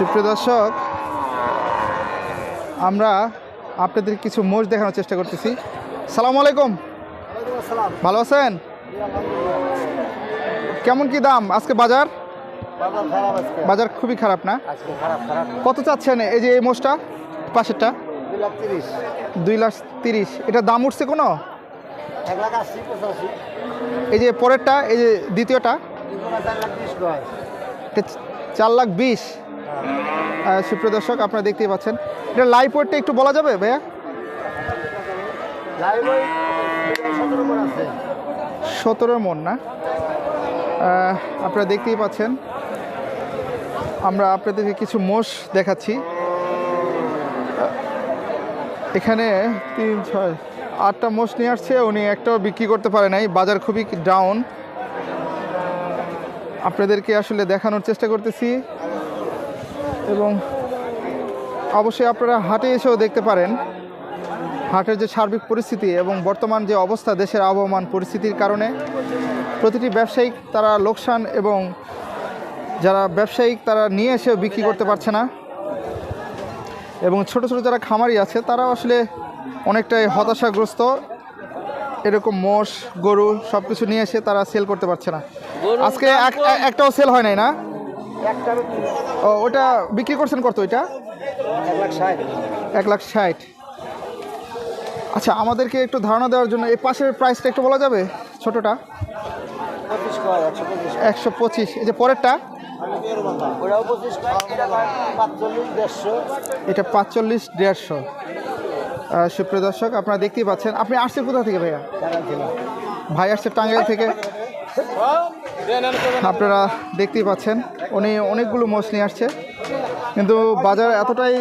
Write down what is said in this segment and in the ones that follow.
সুপ্রিয় দর্শক আমরা আপনাদের কিছু মোষ দেখানোর চেষ্টা করতেছি। সালাম আলাইকুম। ভালো আছেন? কেমন কি দাম? আজকে বাজার? বাজার খুবই খারাপ না? কত চাচ্ছেন এই যে এই মোষটা? পাশেরটা? দুই লাখ তিরিশ। এটা দাম উঠছে কোনো? এই যে পরেরটা এই যে দ্বিতীয়টা? চার লাখ বিশ। সুপ্রিয় দর্শক আপনারা দেখতেই পাচ্ছেন। এটা লাইভ ওয়েটটা একটু বলা যাবে ভাইয়া? সতেরো মন না? আপনারা দেখতেই পাচ্ছেন। আমরা আপনাদেরকে কিছু মোষ দেখাচ্ছি। এখানে তিন ছয় আটটা মোষ নিয়ে আসছে। উনি একটাও বিক্রি করতে পারে নাই। বাজার খুবই ডাউন আপনাদেরকে আসলে দেখানোর চেষ্টা করতেছি। এবং অবশ্যই আপনারা হাটে এসেও দেখতে পারেন। হাটের যে সার্বিক পরিস্থিতি এবং বর্তমান যে অবস্থা দেশের আবহমান পরিস্থিতির কারণে প্রতিটি ব্যবসায়িক তারা লোকসান এবং যারা ব্যবসায়িক তারা নিয়ে এসেও বিক্রি করতে পারছে না। এবং ছোট ছোট যারা খামারি আছে তারা আসলে অনেকটাই হতাশাগ্রস্ত। এরকম মোষ গরু সব কিছু নিয়ে এসে তারা সেল করতে পারছে না। আজকে এক- এক- একটাও সেল হয় নাই না? ও ওটা বিক্রি করছেন কত ওইটা এক লাখ ষাট। আচ্ছা আমাদেরকে একটু ধারণা দেওয়ার জন্য এই পাশের প্রাইসটা একটু বলা যাবে? ছোটটা? একশো পঁচিশ এই যে পরেরটা? এটা পাঁচচল্লিশ দেড়শো। সুপ্রিয় দর্শক আপনারা দেখতেই পাচ্ছেন। আপনি আসছেন কোথা থেকে ভাইয়া? ভাই আসছে টাঙ্গাইল থেকে। আপনারা দেখতেই পাচ্ছেন, উনি অনেকগুলো মোষ নিয়ে আসছে। কিন্তু বাজার এতটাই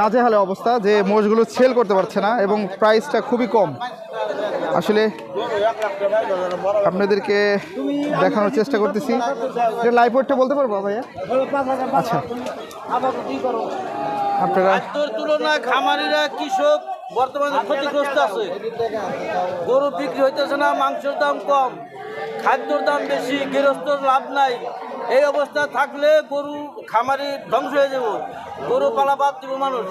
নাজেহালে অবস্থা যে মোষগুলো সেল করতে পারছে না এবং প্রাইসটা খুবই কম। আসলে আপনাদেরকে দেখানোর চেষ্টা করতেছি। এটা লাইভ বলতে পারব ভাইয়া? আচ্ছা। আপনারা তুলনায় খামারিরা, কৃষক বর্তমানে ক্ষতিগ্রস্ত আছে। গরু বিক্রি হইতেছে না মাংসের দাম কম খাদ্যর দাম বেশি গৃহস্থর লাভ নাই। এই অবস্থা থাকলে গরু খামারি ধ্বংস হয়ে যাব। গরু পালা বাদ দিব মানুষ।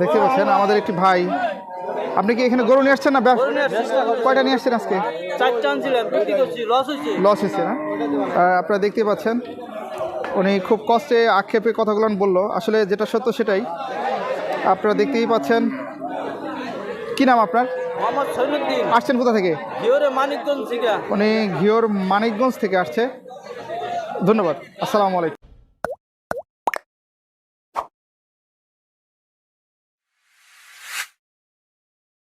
দেখতে পাচ্ছেন আমাদের একটি ভাই। আপনি কি এখানে গরু নিয়ে আসছেন না কয়টা নিয়ে আসছেন আজকে? লস হয়েছে। না? আপনারা দেখতে পাচ্ছেন উনি খুব কষ্টে আক্ষেপে কথাগুলো বলল। আসলে যেটা সত্য সেটাই। আপনারা দেখতেই পাচ্ছেন। কি নাম আপনার? আসছেন কোথা থেকে? ঘিওরে মানিকগঞ্জ থেকে। উনি ঘিওর মানিকগঞ্জ থেকে আসছে। ধন্যবাদ। আসসালামু আলাইকুম।